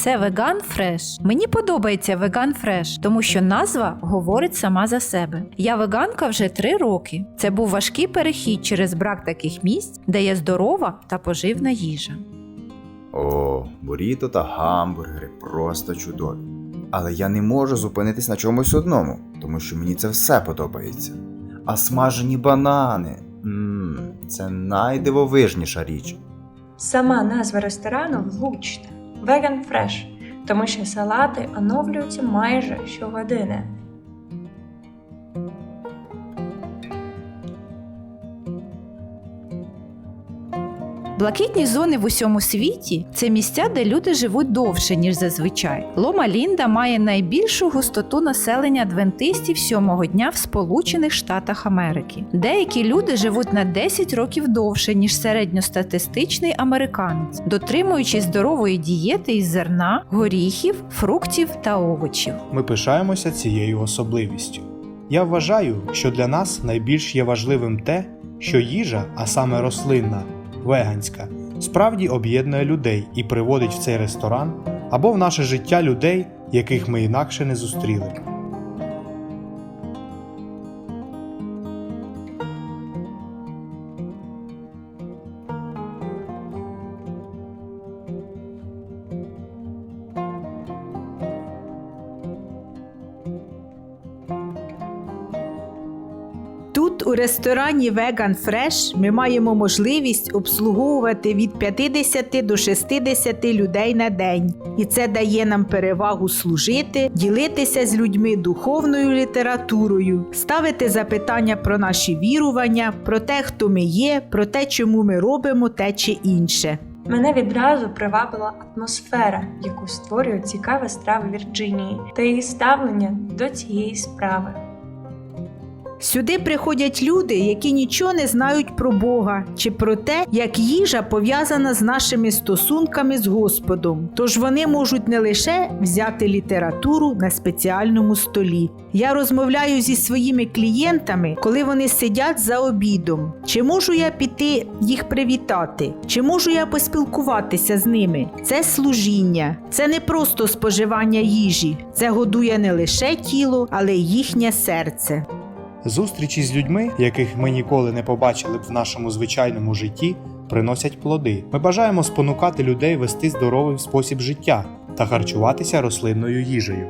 це веган фреш. Мені подобається веган фреш, тому що назва говорить сама за себе. Я веганка вже три роки. Це був важкий перехід через брак таких місць, де є здорова та поживна їжа. О, буріто та гамбургери просто чудові. Але я не можу зупинитись на чомусь одному, тому що мені це все подобається. А смажені банани. Ммм, це найдивовижніша річ. Сама назва ресторану влучна Vegan Fresh, тому що салати оновлюються майже щогодини. Блакитні зони в усьому світі це місця, де люди живуть довше, ніж зазвичай. Лома Лінда має найбільшу густоту населення адвентистів сьомого дня в Сполучених Штатах Америки. Деякі люди живуть на 10 років довше, ніж середньостатистичний американець, дотримуючись здорової дієти із зерна, горіхів, фруктів та овочів. Ми пишаємося цією особливістю. Я вважаю, що для нас найбільш є важливим те, що їжа, а саме рослинна, веганська, справді об'єднує людей і приводить в цей ресторан або в наше життя людей, яких ми інакше не зустріли. У ресторані Vegan Fresh ми маємо можливість обслуговувати від 50 до 60 людей на день, і це дає нам перевагу служити, ділитися з людьми духовною літературою, ставити запитання про наші вірування, про те, хто ми є, про те, чому ми робимо те чи інше. Мене відразу привабила атмосфера, яку створюють цікаві страви Вірджинії, та її ставлення до цієї справи. Сюди приходять люди, які нічого не знають про Бога чи про те, як їжа пов'язана з нашими стосунками з Господом. Тож вони можуть не лише взяти літературу на спеціальному столі. Я розмовляю зі своїми клієнтами, коли вони сидять за обідом. Чи можу я піти їх привітати? Чи можу я поспілкуватися з ними? Це служіння, це не просто споживання їжі, це годує не лише тіло, але й їхнє серце. Зустрічі з людьми, яких ми ніколи не побачили б в нашому звичайному житті, приносять плоди. Ми бажаємо спонукати людей вести здоровий спосіб життя та харчуватися рослинною їжею.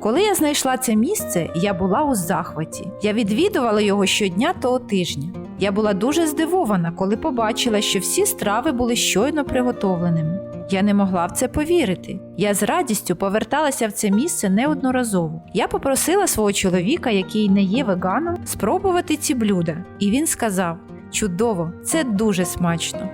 Коли я знайшла це місце, я була у захваті. Я відвідувала його щодня того тижня. Я була дуже здивована, коли побачила, що всі страви були щойно приготовленими. Я не могла в це повірити. Я з радістю поверталася в це місце неодноразово. Я попросила свого чоловіка, який не є веганом, спробувати ці блюда, і він сказав: чудово, це дуже смачно.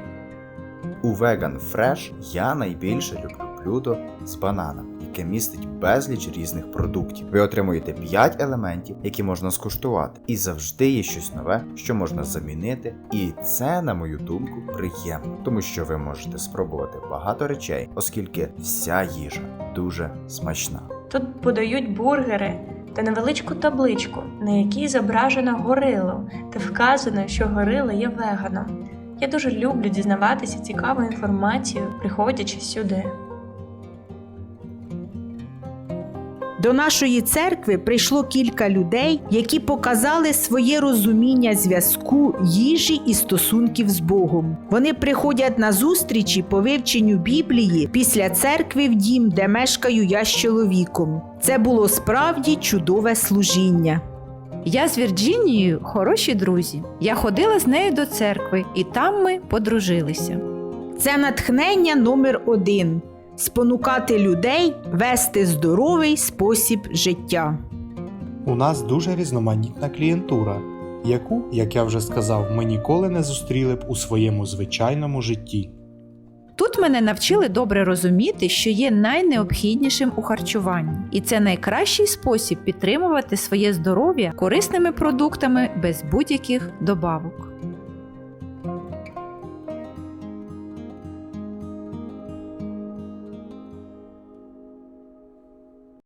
У Vegan Fresh я найбільше люблю блюдо з бананом, яке містить безліч різних продуктів. Ви отримуєте 5 елементів, які можна скуштувати, і завжди є щось нове, що можна замінити. І це, на мою думку, приємно, тому що ви можете спробувати багато речей, оскільки вся їжа дуже смачна. Тут подають бургери та невеличку табличку, на якій зображено горилу та вказано, що горила є веганом. Я дуже люблю дізнаватися цікаву інформацію, приходячи сюди. До нашої церкви прийшло кілька людей, які показали своє розуміння зв'язку їжі і стосунків з Богом. Вони приходять на зустрічі по вивченню Біблії після церкви в дім, де мешкаю я з чоловіком. Це було справді чудове служіння. Я з Вірджинією хороші друзі. Я ходила з нею до церкви, і там ми подружилися. Це натхнення номер один спонукати людей вести здоровий спосіб життя. У нас дуже різноманітна клієнтура, яку, як я вже сказав, ми ніколи не зустріли б у своєму звичайному житті. Тут мене навчили добре розуміти, що є найнеобхіднішим у харчуванні, і це найкращий спосіб підтримувати своє здоров'я корисними продуктами без будь-яких добавок.